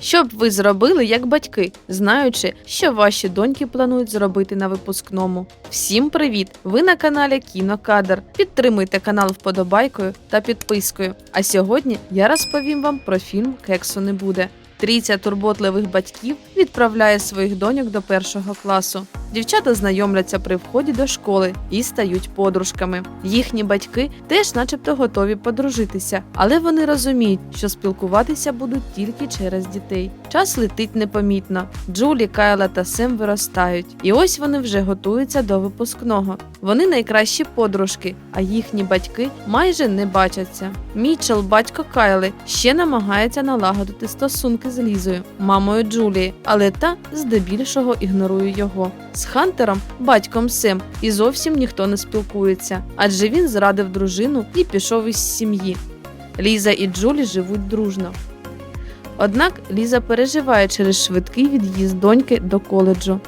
Що б ви зробили як батьки, знаючи, що ваші доньки планують зробити на випускному? Всім привіт! Ви на каналі Кінокадр. Підтримуйте канал вподобайкою та підпискою. А сьогодні я розповім вам про фільм Кексу не буде. Трійця турботливих батьків відправляє своїх доньок до першого класу. Дівчата знайомляться при вході до школи і стають подружками. Їхні батьки теж, начебто, готові подружитися, але вони розуміють, що спілкуватися будуть тільки через дітей. Час летить непомітно. Джулі, Кайла та Сем виростають, і ось вони вже готуються до випускного. Вони найкращі подружки, а їхні батьки майже не бачаться. Мічел, батько Кайли, ще намагається налагодити стосунки з Лізою, мамою Джулії, але та здебільшого ігнорує його. З Хантером, батьком Сем, і зовсім ніхто не спілкується, адже він зрадив дружину і пішов із сім'ї. Ліза і Джулі живуть дружно. Однак Ліза переживає через швидкий від'їзд доньки до коледжу.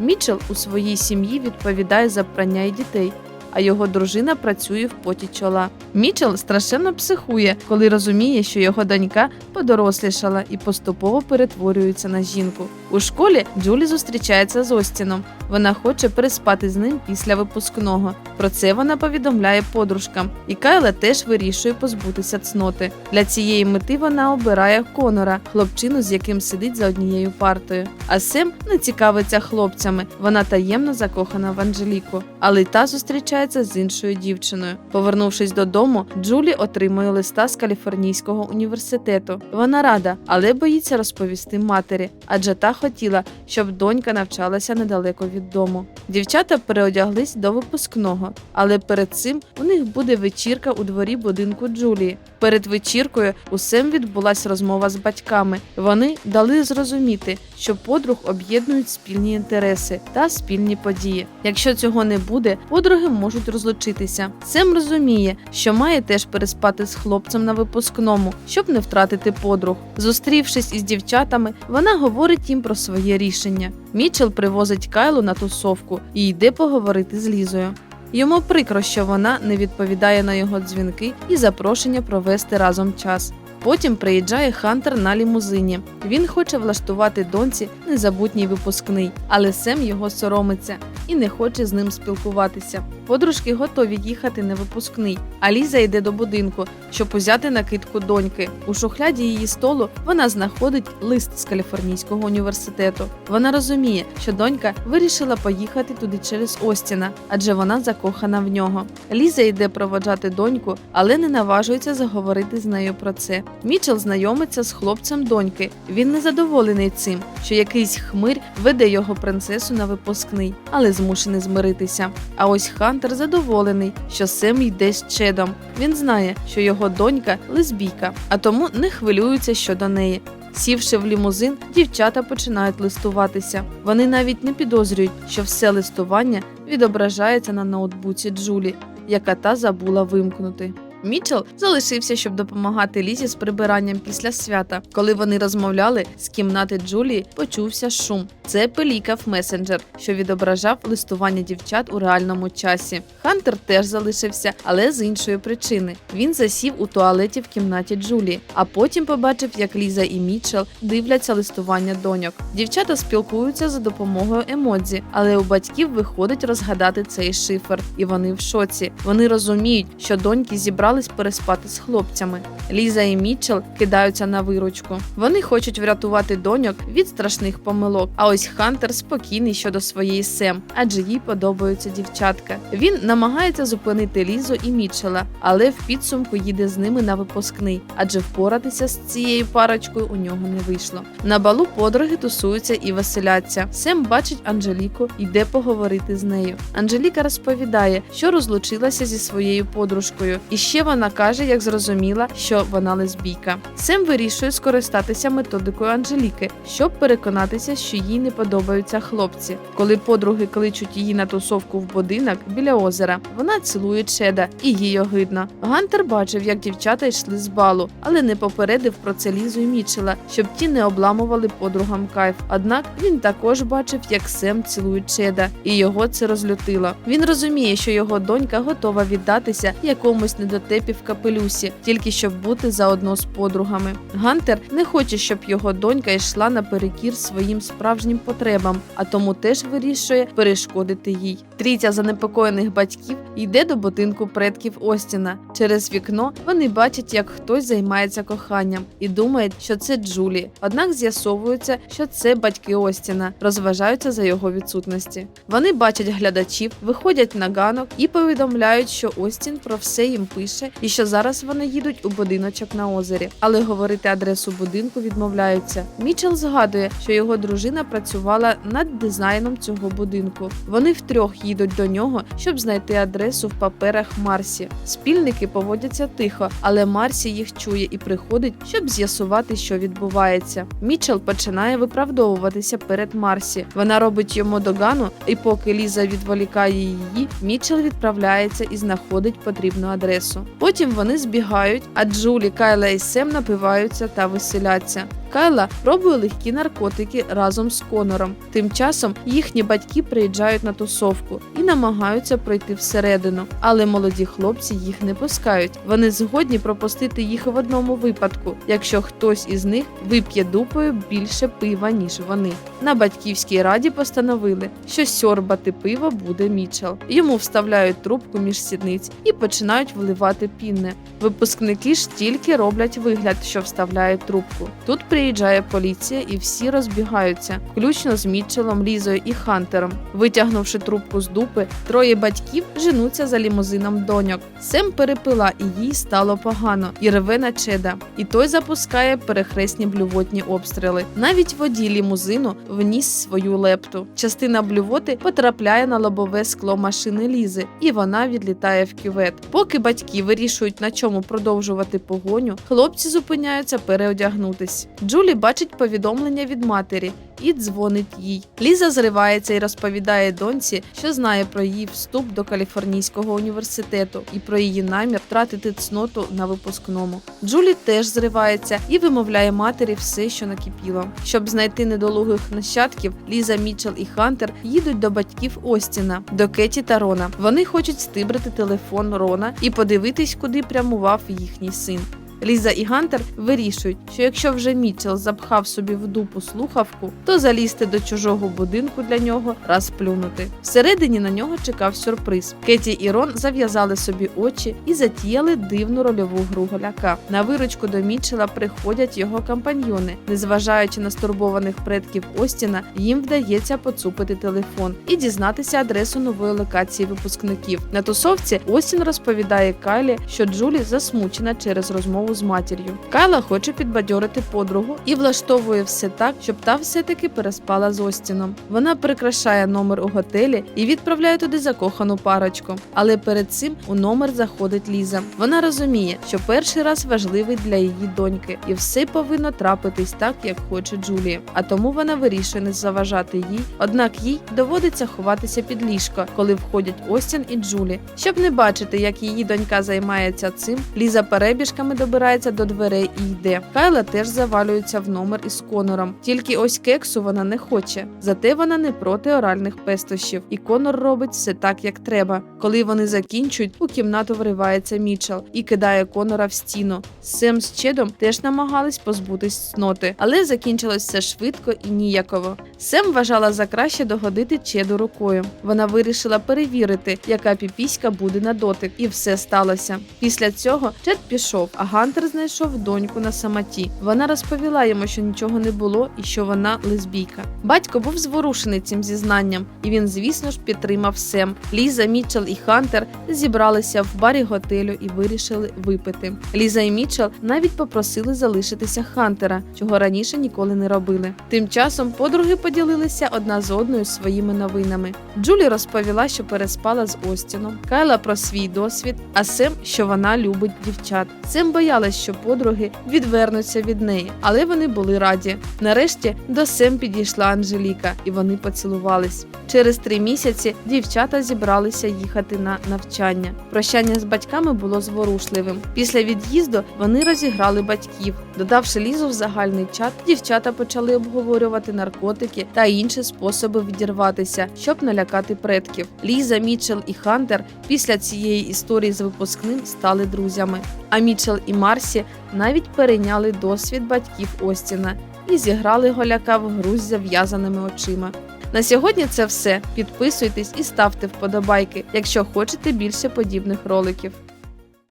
Мічел у своїй сім'ї відповідає за прання й дітей, а його дружина працює в поті чола. Мічел страшенно психує, коли розуміє, що його донька подорослішала і поступово перетворюється на жінку. У школі Джулі зустрічається з Остіном. Вона хоче переспати з ним після випускного. Про це вона повідомляє подружкам, і Кайла теж вирішує позбутися цноти. Для цієї мети вона обирає Конора, хлопчину, з яким сидить за однією партою. А Сем не цікавиться хлопцями. Вона таємно закохана в Анжеліку, але та зустрічається з іншою дівчиною. Повернувшись додому, Джулі отримує листа з Каліфорнійського університету. Вона рада, але боїться розповісти матері, адже та хотіла, щоб донька навчалася недалеко від дому. Дівчата переодяглись до випускного, але перед цим у них буде вечірка у дворі будинку Джулії. Перед вечіркою у Сем відбулася розмова з батьками. Вони дали зрозуміти, що подруг об'єднують спільні інтереси та спільні події. Якщо цього не буде, подруги можуть розлучитися. Сем розуміє, що має теж переспати з хлопцем на випускному, щоб не втратити подруг. Зустрівшись із дівчатами, вона говорить їм про своє рішення. Мічел привозить Кайлу на тусовку і йде поговорити з Лізою. Йому прикро, що вона не відповідає на його дзвінки і запрошення провести разом час. Потім приїжджає Хантер на лімузині. Він хоче влаштувати доньці незабутній випускний, але Сем його соромиться і не хоче з ним спілкуватися. Подружки готові їхати на випускний, а Ліза йде до будинку, щоб узяти накидку доньки. У шухляді її столу вона знаходить лист з Каліфорнійського університету. Вона розуміє, що донька вирішила поїхати туди через Остіна, адже вона закохана в нього. Ліза йде проводжати доньку, але не наважується заговорити з нею про це. Мічел знайомиться з хлопцем доньки. Він незадоволений цим, що якийсь хмирь веде його принцесу на випускний, але змушений змиритися. А ось Хантер задоволений, що Сем йде з Чедом. Він знає, що його донька лесбійка, а тому не хвилюється щодо неї. Сівши в лімузин, дівчата починають листуватися. Вони навіть не підозрюють, що все листування відображається на ноутбуці Джулі, яка та забула вимкнути. Мічел залишився, щоб допомагати Лізі з прибиранням після свята. Коли вони розмовляли з кімнати Джулії, почувся шум. Це пелікав месенджер, що відображав листування дівчат у реальному часі. Хантер теж залишився, але з іншої причини. Він засів у туалеті в кімнаті Джулії, а потім побачив, як Ліза і Мічел дивляться листування доньок. Дівчата спілкуються за допомогою емодзі, але у батьків виходить розгадати цей шифр, і вони в шоці. Вони розуміють, що доньки зібрались переспати з хлопцями. Ліза і Мічел кидаються на виручку. Вони хочуть врятувати доньок від страшних помилок. А ось Хантер спокійний щодо своєї Сем, адже їй подобаються дівчатка. Він намагається зупинити Лізу і Мічела, але в підсумку їде з ними на випускний, адже впоратися з цією парочкою у нього не вийшло. На балу подруги тусуються і веселяться. Сем бачить Анжеліку, йде поговорити з нею. Анжеліка розповідає, що розлучилася зі своєю подружкою, і ще вона каже, як зрозуміла, що вона лесбійка. Сем вирішує скористатися методикою Анжеліки, щоб переконатися, що їй не подобаються хлопці. Коли подруги кличуть її на тусовку в будинок біля озера, вона цілує Чеда, і їй огидно. Гантер бачив, як дівчата йшли з балу, але не попередив про це Лізу і Мічела, щоб ті не обламували подругам кайф. Однак він також бачив, як Сем цілує Чеда, і його це розлютило. Він розуміє, що його донька готова віддатися якомусь недоторканному вертепі в капелюсі, тільки щоб бути заодно з подругами. Гантер не хоче, щоб його донька йшла наперекір своїм справжнім потребам, а тому теж вирішує перешкодити їй. Трійця занепокоєних батьків йде до будинку предків Остіна. Через вікно вони бачать, як хтось займається коханням, і думають, що це Джулі. Однак з'ясовується, що це батьки Остіна, розважаються за його відсутності. Вони бачать глядачів, виходять на ганок і повідомляють, що Остін про все їм пише, і що зараз вони їдуть у будиночок на озері, але говорити адресу будинку відмовляються. Мічел згадує, що його дружина працювала над дизайном цього будинку. Вони втрьох їдуть до нього, щоб знайти адресу в паперах Марсі. Спільники поводяться тихо, але Марсі їх чує і приходить, щоб з'ясувати, що відбувається. Мічел починає виправдовуватися перед Марсі. Вона робить йому догану, і поки Ліза відволікає її, Мічел відправляється і знаходить потрібну адресу. Потім вони збігають, а Джулі, Кайла і Сем напиваються та веселяться. Кайла пробує легкі наркотики разом з Конором. Тим часом їхні батьки приїжджають на тусовку і намагаються пройти всередину, але молоді хлопці їх не пускають. Вони згодні пропустити їх в одному випадку, якщо хтось із них вип'є дупою більше пива, ніж вони. На батьківській раді постановили, що сьорбати пиво буде Мічел. Йому вставляють трубку між сідниць і починають вливати пінне. Випускники ж тільки роблять вигляд, що вставляють трубку. Тут приїжджає поліція і всі розбігаються, включно з Мітчелом, Лізою і Хантером. Витягнувши трубку з дупи, троє батьків женуться за лімузином доньок. Сем перепила, і їй стало погано, і реве на чеда. І той запускає перехресні блювотні обстріли. Навіть водій лімузину вніс свою лепту. Частина блювоти потрапляє на лобове скло машини Лізи, і вона відлітає в кювет. Поки батьки вирішують, на чому продовжувати погоню, хлопці зупиняються переодягнутись. Джулі бачить повідомлення від матері і дзвонить їй. Ліза зривається і розповідає доньці, що знає про її вступ до Каліфорнійського університету і про її намір втратити цноту на випускному. Джулі теж зривається і вимовляє матері все, що накипіло. Щоб знайти недолугих нащадків, Ліза Мітчел і Хантер їдуть до батьків Остіна, до Кеті та Рона. Вони хочуть стибрити телефон Рона і подивитись, куди прямував їхній син. Ліза і Гантер вирішують, що якщо вже Мітчел запхав собі в дупу слухавку, то залізти до чужого будинку для нього раз плюнути. Всередині на нього чекав сюрприз. Кеті і Рон зав'язали собі очі і затіяли дивну рольову гру голяка. На виручку до Мітчела приходять його компаньйони. Незважаючи на стурбованих предків Остіна, їм вдається поцупити телефон і дізнатися адресу нової локації випускників. На тусовці Остін розповідає Кайлі, що Джулі засмучена через розмову з матір'ю. Кайла хоче підбадьорити подругу і влаштовує все так, щоб та все-таки переспала з Остіном. Вона прикрашає номер у готелі і відправляє туди закохану парочку. Але перед цим у номер заходить Ліза. Вона розуміє, що перший раз важливий для її доньки, і все повинно трапитись так, як хоче Джулія. А тому вона вирішує не заважати їй. Однак їй доводиться ховатися під ліжко, коли входять Остін і Джулі. Щоб не бачити, як її донька займається цим, Ліза перебіжками добирається до дверей і йде. Кайла теж завалюється в номер із Конором. Тільки ось кексу вона не хоче. Зате вона не проти оральних пестощів, і Конор робить все так, як треба. Коли вони закінчують, у кімнату вривається Мічел і кидає Конора в стіну. Сем з Чедом теж намагались позбутись цноти, але закінчилось все швидко і ніяково. Сем вважала за краще догодити Чеду рукою. Вона вирішила перевірити, яка піпіська буде на дотик, і все сталося. Після цього Чед пішов, а Гантер знайшов доньку на самоті. Вона розповіла йому, що нічого не було і що вона лесбійка. Батько був зворушений цим зізнанням, і він, звісно ж, підтримав Сем. Ліза, Мітчел і Хантер зібралися в барі готелю і вирішили випити. Ліза і Мітчел навіть попросили залишитися Хантера, чого раніше ніколи не робили. Тим часом подруги поділилися одна з одною своїми новинами. Джулі розповіла, що переспала з Остіном, Кайла про свій досвід, а Сем, що вона любить дівчат. Сем боялась, що подруги відвернуться від неї, але вони були раді. Нарешті до Сем підійшла Анжеліка, і вони поцілувались. Через три місяці дівчата зібралися їхати на навчання. Прощання з батьками було зворушливим. Після від'їзду вони розіграли батьків. Додавши лізу в загальний чат, дівчата почали обговорювати наркотики та інші способи відірватися, щоб налякати предків. Ліза, Мічел і Хантер після цієї історії з випускним стали друзями. А Мічел і Марсі навіть перейняли досвід батьків Остіна і зіграли голяка в гру з зав'язаними очима. На сьогодні це все. Підписуйтесь і ставте вподобайки, якщо хочете більше подібних роликів.